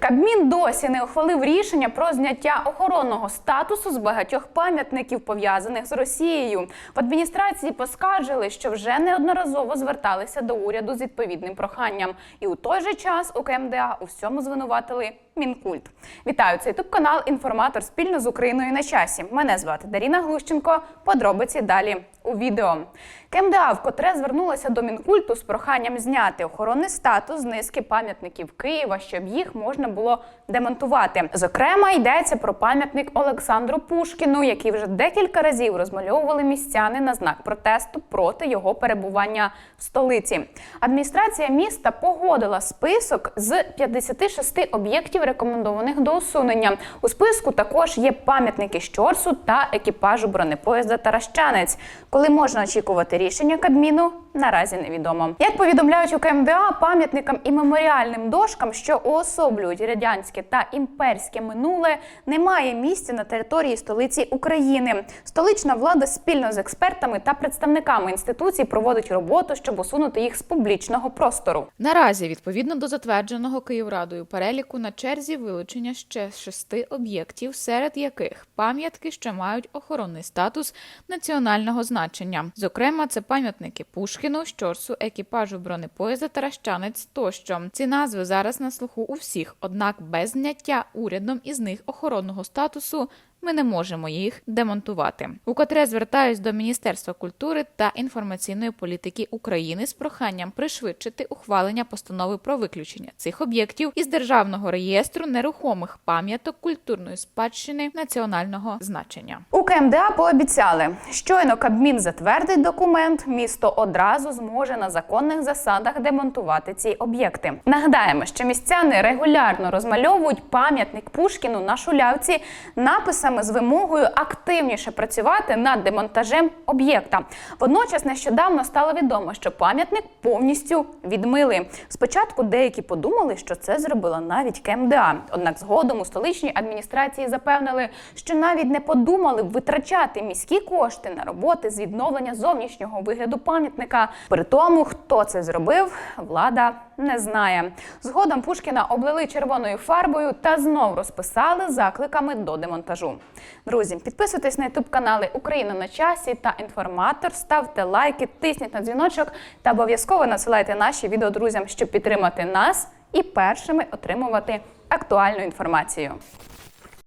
Кабмін досі не ухвалив рішення про зняття охоронного статусу з багатьох пам'ятників, пов'язаних з Росією. В адміністрації поскаржили, що вже неодноразово зверталися до уряду з відповідним проханням. І у той же час у КМДА у всьому звинуватили Мінкульт. Вітаю це ютуб канал Інформатор спільно з Україною на часі. Мене звати Даріна Глущенко. Подробиці далі у відео. КМДА вкотре звернулася до Мінкульту з проханням зняти охоронний статус низки пам'ятників Києва, щоб їх можна було демонтувати. Зокрема, йдеться про пам'ятник Олександру Пушкіну, який вже декілька разів розмальовували містяни на знак протесту проти його перебування в столиці. Адміністрація міста погодила список з 56 об'єктів, рекомендованих до усунення. У списку також є пам'ятники Щорсу та екіпажу бронепоїзда Таращанець. Коли можна очікувати рішення Кабміну, наразі невідомо. Як повідомляють у КМДА, пам'ятникам і меморіальним дошкам, що уособлюють радянське та імперське минуле, немає місця на території столиці України. Столична влада спільно з експертами та представниками інституцій проводить роботу, щоб усунути їх з публічного простору. Наразі, відповідно до затвердженого Київрадою переліку, на черзі вилучення ще шести об'єктів, серед яких пам'ятки, що мають охоронний статус національного значення. Зокрема, це пам'ятники Пушкіну, Щорсу, екіпажу бронепоїзда Таращанець тощо. Ці назви зараз на слуху у всіх, однак без зняття урядом із них охоронного статусу. Ми не можемо їх демонтувати. Укотре звертаюсь до Міністерства культури та інформаційної політики України з проханням пришвидшити ухвалення постанови про виключення цих об'єктів із державного реєстру нерухомих пам'яток культурної спадщини національного значення. У КМДА пообіцяли, щойно Кабмін затвердить документ, місто одразу зможе на законних засадах демонтувати ці об'єкти. Нагадаємо, що містяни регулярно розмальовують пам'ятник Пушкіну на шулявці написами з вимогою активніше працювати над демонтажем об'єкта. Водночас нещодавно стало відомо, що пам'ятник повністю відмили. Спочатку деякі подумали, що це зробила навіть КМДА. Однак згодом у столичній адміністрації запевнили, що навіть не подумали витрачати міські кошти на роботи з відновлення зовнішнього вигляду пам'ятника. При тому, хто це зробив, влада не знає. Згодом Пушкіна облили червоною фарбою та знов розписали закликами до демонтажу. Друзі, підписуйтесь на ютуб канали Україна на часі та інформатор. Ставте лайки, тисніть на дзвіночок та обов'язково насилайте наші відео друзям, щоб підтримати нас і першими отримувати актуальну інформацію.